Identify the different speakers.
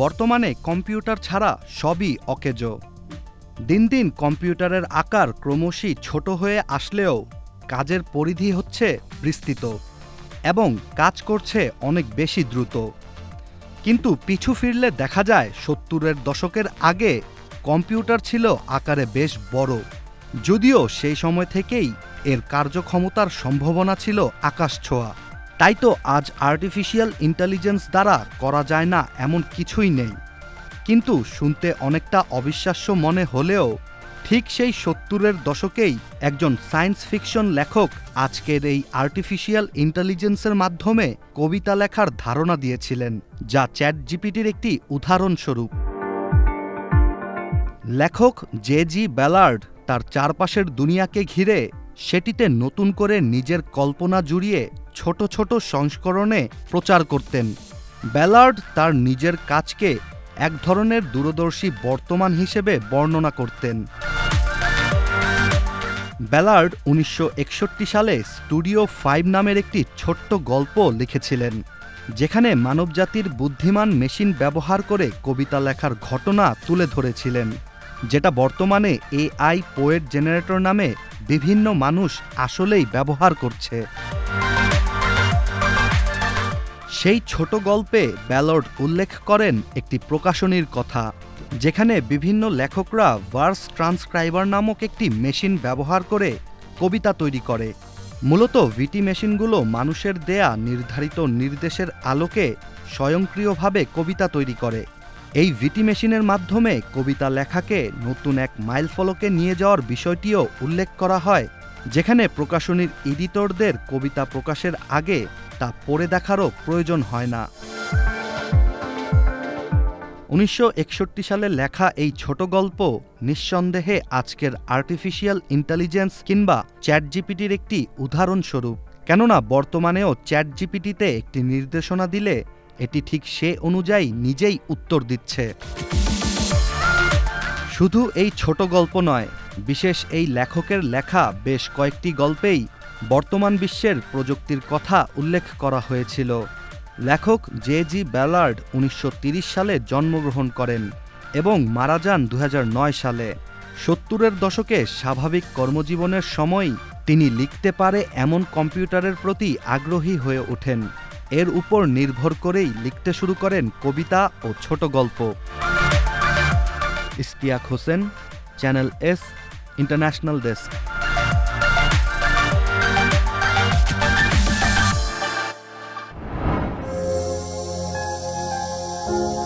Speaker 1: বর্তমানে কম্পিউটার ছাড়া সবই অকেজ। দিন দিন কম্পিউটারের আকার ক্রমশই ছোট হয়ে আসলেও কাজের পরিধি হচ্ছে বিস্তৃত এবং কাজ করছে অনেক বেশি দ্রুত। কিন্তু পিছু ফিরলে দেখা যায় সত্তরের দশকের আগে কম্পিউটার ছিল আকারে বেশ বড়। যদিও সেই সময় থেকেই এর কার্যক্ষমতার সম্ভাবনা ছিল আকাশ ছোঁয়া। তাই তো আজ আর্টিফিশিয়াল ইন্টেলিজেন্স দ্বারা করা যায় না এমন কিছুই নেই। কিন্তু শুনতে অনেকটা অবিশ্বাস্য মনে হলেও ঠিক সেই সত্তরের দশকেই একজন সায়েন্স ফিকশন লেখক আজকের এই আর্টিফিশিয়াল ইন্টেলিজেন্সের মাধ্যমে কবিতা লেখার ধারণা দিয়েছিলেন, যা চ্যাট জিপিটির একটি উদাহরণস্বরূপ। লেখক জে জি ব্যালার্ড তার চারপাশের দুনিয়াকে ঘিরে সেটিতে নতুন করে নিজের কল্পনা জুড়িয়ে ছোট ছোট সংস্করণে প্রচার করতেন। ব্যালার্ড তার নিজের কাজকে এক ধরনের দূরদর্শী বর্তমান হিসেবে বর্ণনা করতেন। ব্যালার্ড উনিশশো একষট্টি সালে স্টুডিও ফাইভ নামের একটি ছোট্ট গল্প লিখেছিলেন, যেখানে মানবজাতির বুদ্ধিমান মেশিন ব্যবহার করে কবিতা লেখার ঘটনা তুলে ধরেছিলেন, যেটা বর্তমানে এআই পোয়েট জেনারেটর নামে বিভিন্ন মানুষ আসলেই ব্যবহার করছে। সেই ছোট গল্পে ব্যালর্ড উল্লেখ করেন একটি প্রকাশনীর কথা, যেখানে বিভিন্ন লেখকরা ভার্স ট্রান্সক্রাইবার নামক একটি মেশিন ব্যবহার করে কবিতা তৈরি করে। মূলত ভিটি মেশিনগুলো মানুষের দেয়া নির্ধারিত নির্দেশের আলোকে স্বয়ংক্রিয়ভাবে কবিতা তৈরি করে। এই ভিটি মেশিনের মাধ্যমে কবিতা লেখাকে নতুন এক মাইলফলকে নিয়ে যাওয়ার বিষয়টিও উল্লেখ করা হয়, যেখানে প্রকাশনীর এডিটরদের কবিতা প্রকাশের আগে তা পড়ে দেখারও প্রয়োজন হয় না। উনিশশো একষট্টি সালে লেখা এই ছোট গল্প নিঃসন্দেহে আজকের আর্টিফিশিয়াল ইন্টেলিজেন্স কিংবা চ্যাট জিপিটির একটি উদাহরণস্বরূপ। কেননা বর্তমানেও চ্যাট জিপিটিতে একটি নির্দেশনা দিলে এটি ঠিক সে অনুযায়ী নিজেই উত্তর দিচ্ছে। শুধু এই ছোট গল্প নয়, বিশেষ এই লেখকের লেখা বেশ কয়েকটি গল্পেই বর্তমান বিশ্বের প্রযুক্তির কথা উল্লেখ করা হয়েছিল। লেখক জে জি ব্যালার্ড উনিশশো সালে জন্মগ্রহণ করেন এবং মারা যান দু হাজার নয় সালে। সত্তরের দশকে স্বাভাবিক কর্মজীবনের সময় তিনি লিখতে পারে এমন কম্পিউটারের প্রতি আগ্রহী হয়ে ওঠেন। এর উপর নির্ভর করেই লিখতে শুরু করেন কবিতা ও ছোট গল্প। Istiaq Hossain, channel S, international desk.
Speaker 2: Thank you.